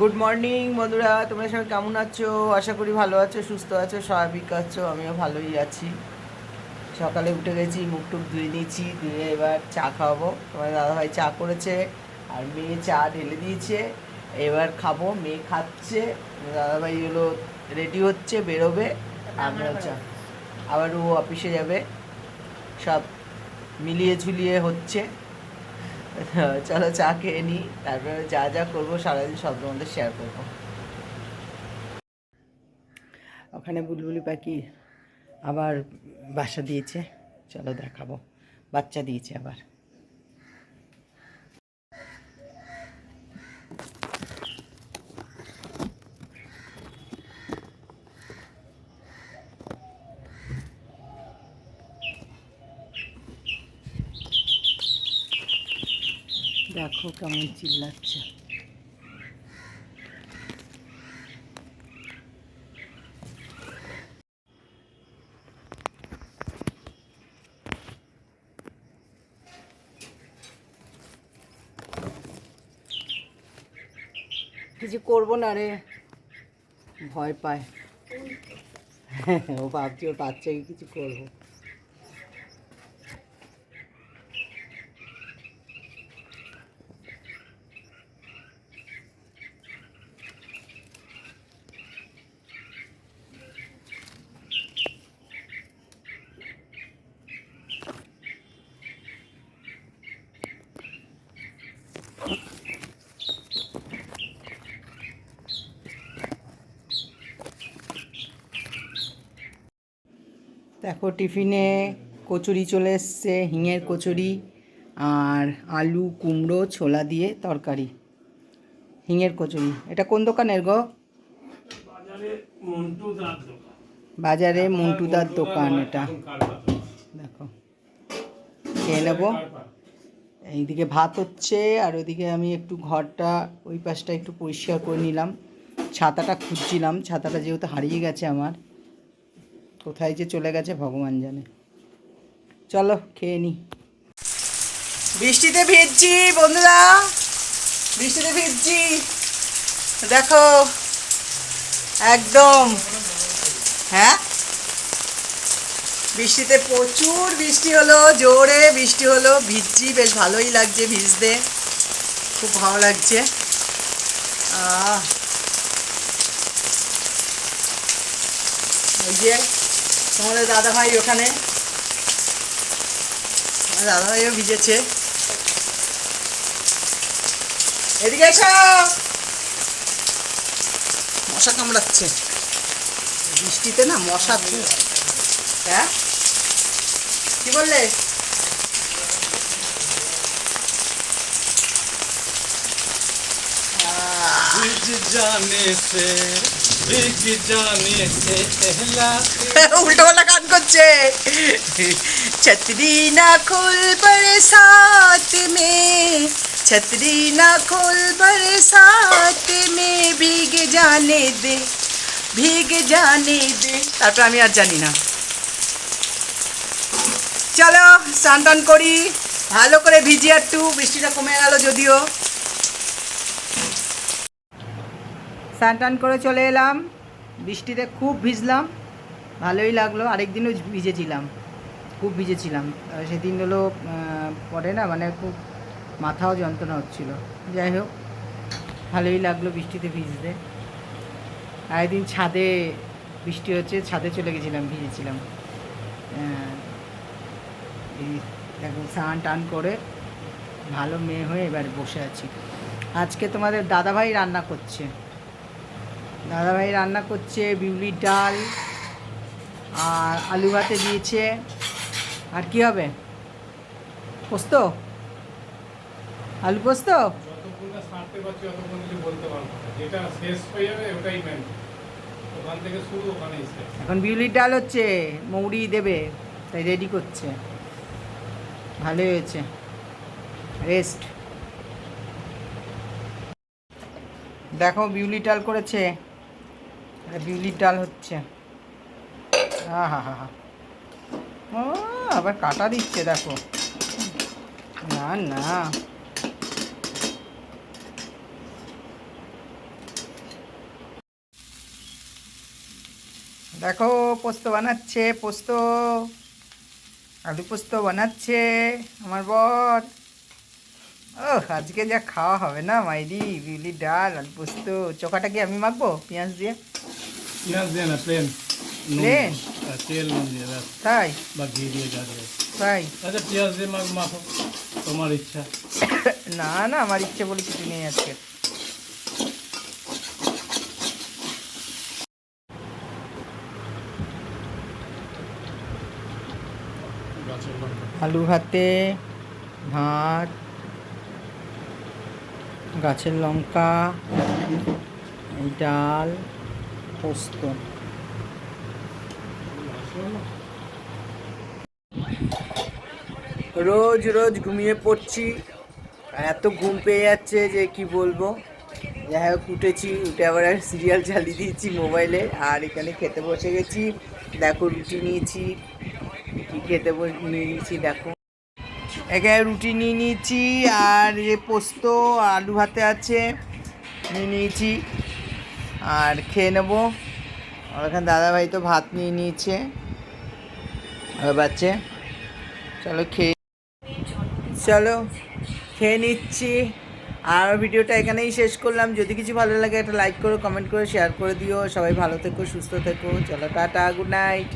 Good morning বন্ধুরা। তোমরা সবাই কেমন আছো? আশা করি ভালো আছো সুস্থ আছো স্বাভাবিক আছো। আমিও ভালোই আছি। সকালে উঠে গেছি মুখ টুক ধুয়ে নিয়েছি ধুয়ে এবার চা খাওয়াবো। তোমার দাদাভাই চা করেছে আর মেয়ে চা ঢেলে দিয়েছে। এবার খাব মেয়ে খাচ্ছে দাদাভাই হলো রেডি হচ্ছে বেরোবে। আমিও চা আবার ও অফিসে যাবে। সব মিলিয়ে ঝুলিয়ে হচ্ছে। চলো চা খেয়ে নিই, তারপরে যা যা করব সারাদিন সব তোমাদের শেয়ার করব। ওখানে বুলবুলি পাখি আবার বাসা দিয়েছে, চলো দেখাবো, বাচ্চা দিয়েছে আবার। দেখো কেমন চিল্লাচ্ছে। কিছু করব না রে? ভয় পায়। ও ভাবছি ওর বাচ্চাকে কিছু করব। দেখো টিফিনে কচুরি চলে এসছে হিঙের কচুরি আর আলু কুমড়ো ছোলা দিয়ে তরকারি। হিঙের কচুরি। এটা কোন দোকানের গো? বাজারে মন্টুদার দোকান। এটা। দেখো খেয়ে নেব। এইদিকে ভাত হচ্ছে আর ওইদিকে আমি একটু ঘরটা ওই পাশটা একটু পরিষ্কার করে নিলাম। ছাতাটা খুঁজছিলাম ছাতাটা যেহেতু হারিয়ে গেছে আমার। কোথায় যে চলে গেছে ভগবান জানে। চলো খেয়ে নি। বৃষ্টিতে ভিজছি, বন্ধুরা। বৃষ্টিতে ভিজছি। দেখো, একদম। হ্যাঁ? বৃষ্টিতে প্রচুর বৃষ্টি হলো, জোরে বৃষ্টি হলো। ভিজছি, বেশ ভালোই লাগছে ভিজতে। খুব ভালো লাগছে। এই যে তোমাদের দাদা ভাই ওখানে। দাদা ভাইও ভিজেছে। এদিকে এসো! মশা কামড়াচ্ছে। বৃষ্টিতে না মশা হ্যাঁ? কি বললে? আহ, भीग जाने से भीग जाने से पहला উল্টো পাল্টা গান করছে छतरी ना खोल बरसात में छतरी ना खोल बरसात में भीग जाने दे भीग जाने दे তারপর আমি আর জানি না চলো স্নান টান করি ভালো করে ভিজি একটু বৃষ্টিটা কমে গেল যদিও স্নান টান করে চলে এলাম। বৃষ্টিতে খুব ভিজলাম। ভালোই লাগল। আরেকদিনও ভিজেছিলাম। খুব ভিজেছিলাম। সেদিন হলো পরে না মানে খুব মাথাও যন্ত্রণা হচ্ছিল। যাই হোক, ভালোই লাগল বৃষ্টিতে ভিজতে। আরেকদিন ছাদে বৃষ্টি হচ্ছে, ছাদে চলে গেছিলাম, ভিজেছিলাম। এই স্নান টান করে ভালো মেয়ে হয়ে এবার বসে আছি। আজকে তোমাদের দাদাভাই রান্না করছে। দাদাভাই রান্না করছে বিউলির ডাল আর আলু ভাতে দিয়েছে। আর কি হবে? পোস্ত? আলু পোস্ত? এখন বিউলির ডাল হচ্ছে মৌরি দেবে তাই রেডি করছে। ভালোই হয়েছে। রেস্ট দেখো বিউলির ডাল করেছে। বিউলির ডাল হচ্ছে। হা হা হা হা। ও, আবার কাটা দিচ্ছে, দেখো। না না। দেখো, পোস্ত বানাচ্ছে, পোস্ত। আলু পোস্ত বানাচ্ছে, আমার বর। ও আজকে যা খাওয়া হবে না মাইরি বিউলি ডাল আলু পোস্ত চোখাটা কি আমি মাখবো? পেঁয়াজ দিয়ে? পেঁয়াজ দিয়ে না প্লেন Plain? তেল নুন দিয়ে তাই? বা ঘি দিয়ে যা তাই? আচ্ছা পেঁয়াজ দিয়ে মাখ মাখো। তোমার ইচ্ছা। না না আমার ইচ্ছে বলে কিছু নেই আজকে। আলু ভাতে ভাত গাছের লঙ্কা ডাল, পোস্ত। রোজ রোজ ঘুমিয়ে পড়ছি এত ঘুম পেয়ে যাচ্ছে যে কি বলব। যাই হোক, উঠেছি, উঠে আবার সিরিয়াল চালিয়ে দিয়েছি মোবাইলে আর এখানে খেতে বসে গেছি। দেখো রুটি নিয়েছি, কি খেতে বস- নিয়েছি, দেখো। এখানে রুটি নিয়ে নিয়েছি, আর যে পোস্ত, আলু ভাতে আছে, নিয়ে নিয়েছি। আর খেয়ে নেব। আর এখানে দাদাভাই তো ভাত নিয়ে নিয়েছে। আর বাচ্চা, চলো খেয়ে চলো, খেয়ে নিচ্ছি। আর ভিডিওটা এখানেই শেষ করলাম। যদি কিছু ভালো লাগে, একটা লাইক করো কমেন্ট করে শেয়ার করে দিও। সবাই ভালো থেকো, সুস্থ থেকো। চলো, টাটা গুড নাইট